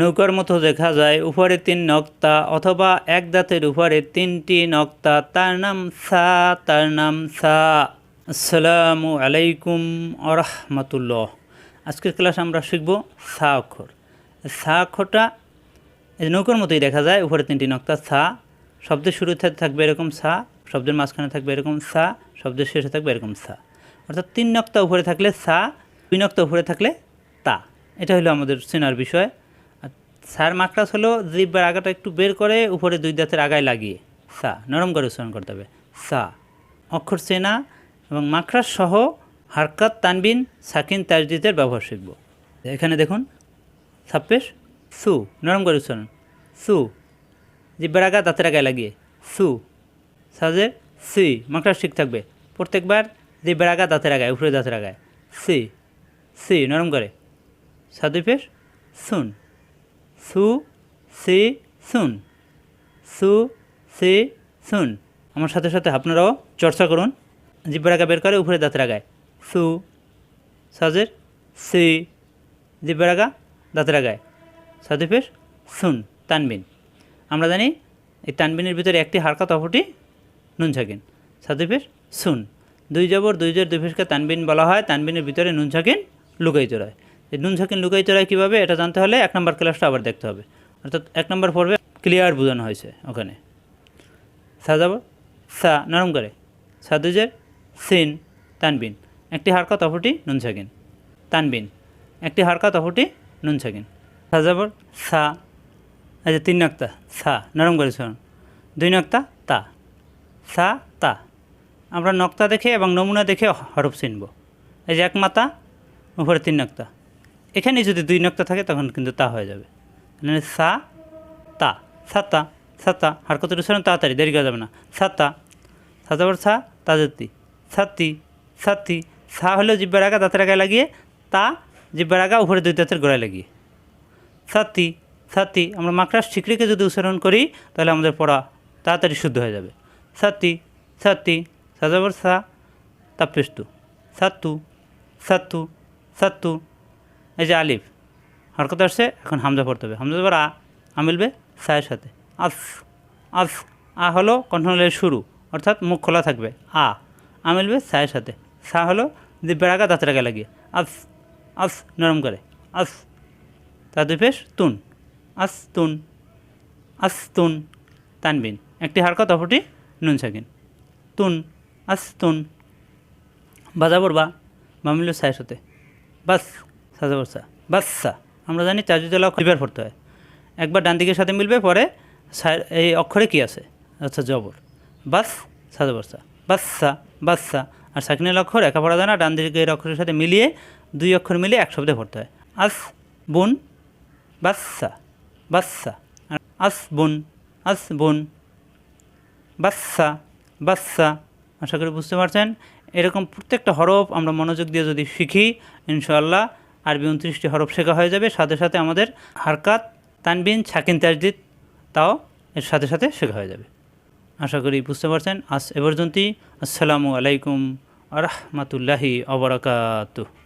নৌকার মতো দেখা যায়, উপরে তিন নক্তা অথবা এক দাঁতের উপরে তিনটি নক্তা। তার নাম সা, তার নাম সা। আসসালামু আলাইকুম আরহামতুল্লাহ। আজকের ক্লাস আমরা শিখব সা অক্ষর। সা অক্ষরটা নৌকার মতোই দেখা যায়, উপরে তিনটি নক্তা, সা। শব্দের শুরুতে থাকবে এরকম সা, শব্দের মাঝখানে থাকবে এরকম সা, শব্দের শেষে থাকবে এরকম সা। অর্থাৎ তিন নক্তা উপরে থাকলে সা, দুই নক্তা উপরে থাকলে তা। এটা হলো আমাদের চেনার বিষয়। সার মাকড়াস হলো জিব্বার আগাটা একটু বের করে উপরে দুই দাঁতের আগায় লাগিয়ে। সা, নরম করে উচ্চারণ করতে হবে। সা, অক্ষর চেনা এবং মাকড়াস সহ হারকাত, তানবিন, সাকিন, তাজদিদের ব্যবহার শিখব। এখানে দেখুন ছাপ্পেশ সু, নরম করে উচ্চারণ। সু, জিব্বার আগা, দাঁতের আগায় লাগিয়ে। সু, সাজে, সি মাকড়াস ঠিক থাকবে। প্রত্যেকবার জিব্বার আগা, দাঁতের আগায়, উপরে দাঁতের আগায়। সি সি, নরম করে। সাদুই পেশ সুন। সু, সি, সুন। সু, সি, সুন। আমার সাথে সাথে আপনারাও চর্চা করুন। জিব্বার আগা বের করে, উপরে দাঁতের আগায় সু, সাজের, সি, জিব্বার আগা দাঁতের আগায় সাদুই পেশ সুন, তানবিন। আমরা জানি এই তানবিনের ভিতরে একটি হারকাত অপরটি নুন ছাকিন। সাদুই পেশ সুন। দুই জবর, দুই জের, দুই ফেসকে তানবিন বলা হয়। তানবিনের ভিতরে নুন ছাকিন লুকাইতে রয় নুন ছাকিন লুকাইতে রয় কীভাবে, এটা জানতে হলে এক নম্বর ক্লাসটা আবার দেখতে হবে। অর্থাৎ এক নম্বর পর্বে ক্লিয়ার বোঝানো হয়েছে ওখানে। সা জবর সা, নরম করে। সাদুজের সিন, তানবিন। একটি হারকাত অপরটি নুন ছাকিন তানবিন। একটি হারকাত অপরটি নুন ছাকিন সা জবর সা। আচ্ছা তিন নক্তা। সা, নরম করে শোন দুই নক্তা, তা। সা, তা। আমরা নক্তা দেখে এবং নমুনা দেখে হরফ চিনব। এই যে এক মাতা উপরে তিন নক্তা। এখানে যদি দুই নক্তা থাকে, তখন কিন্তু তা হয়ে যাবে। মানে সা, তা। সাতা সাতা হারকতের উচ্চারণ তাড়াতাড়ি, দেরি করা যাবে না। সাতা সাতাবার সা তাজতি সাতি সাতি সা হলেও জিব্বার আগা, দাঁতের আগায় লাগিয়ে, তা জিব্বার আগা, উপরে দুই দাঁতের গোড়ায় লাগিয়ে। সাতি সাতি আমরা মাকড়াস ঠিকরিকে যদি উচ্চারণ করি, তাহলে আমাদের পড়া তাড়াতাড়ি শুদ্ধ হয়ে যাবে। সাতি সাতি সাজাবর সা তাপেস্তু সাত্তু সাত্তু সাত্তু এই যে আলিফ, হরকত আসছে, এখন হামজা পড়তে হবে। হামজা পর আ মিলবে সায়ের সাথে। আস আস, আ হলো কণ্ঠনালের শুরু, অর্থাৎ মুখ খোলা থাকবে। আ আ মিলবে সায়ের সাথে। সা হলো দিব্যের আগা দাঁতের আগে লাগিয়ে। আস আস, নরম করে। আস তা দুই পেশ, তুন। আস তুন। আস, তুন। তানবিন। একটি হারকত, অপরটি নুন সাকিন। তুন, আস, তুন। বাজাবর বা বা মিলল সায়ের সাথে। বাস। সাজাবর সা বাচ্চা, আমরা জানি চার্জুদলা দুইবার পড়তে হয়। একবার ডান দিকের সাথে মিলবে, পরে এই অক্ষরে কি আছে? আচ্ছা জবর। বাস সাজাবর সা বাচ্চা বাচ্চা। আর সাকিনের অক্ষর একা পড়া যায় না, ডান দিকের অক্ষরের সাথে মিলিয়ে দুই অক্ষর মিলিয়ে এক শব্দে পড়তে হয়। আস, বুন, বাচ্চা বাচ্চা। আস, বুন আস, বুন। বাচ্চা বাচ্চা। আশা করি বুঝতে পারছেন? এরকম প্রত্যেকটা হরফ আমরা মনোযোগ দিয়ে যদি শিখি, ইনশাআল্লাহ আরবি উনত্রিশটি হরফ শেখা হয়ে যাবে। সাথে সাথে আমাদের হারকাত, তানবিন ছাকিন তাজদিদ তাও এর সাথে সাথে শেখা হয়ে যাবে। আশা করি বুঝতে পারছেন। আজ এ পর্যন্তই। আসসালামু আলাইকুম আ রহমতুল্লাহি অবরাকাতুহ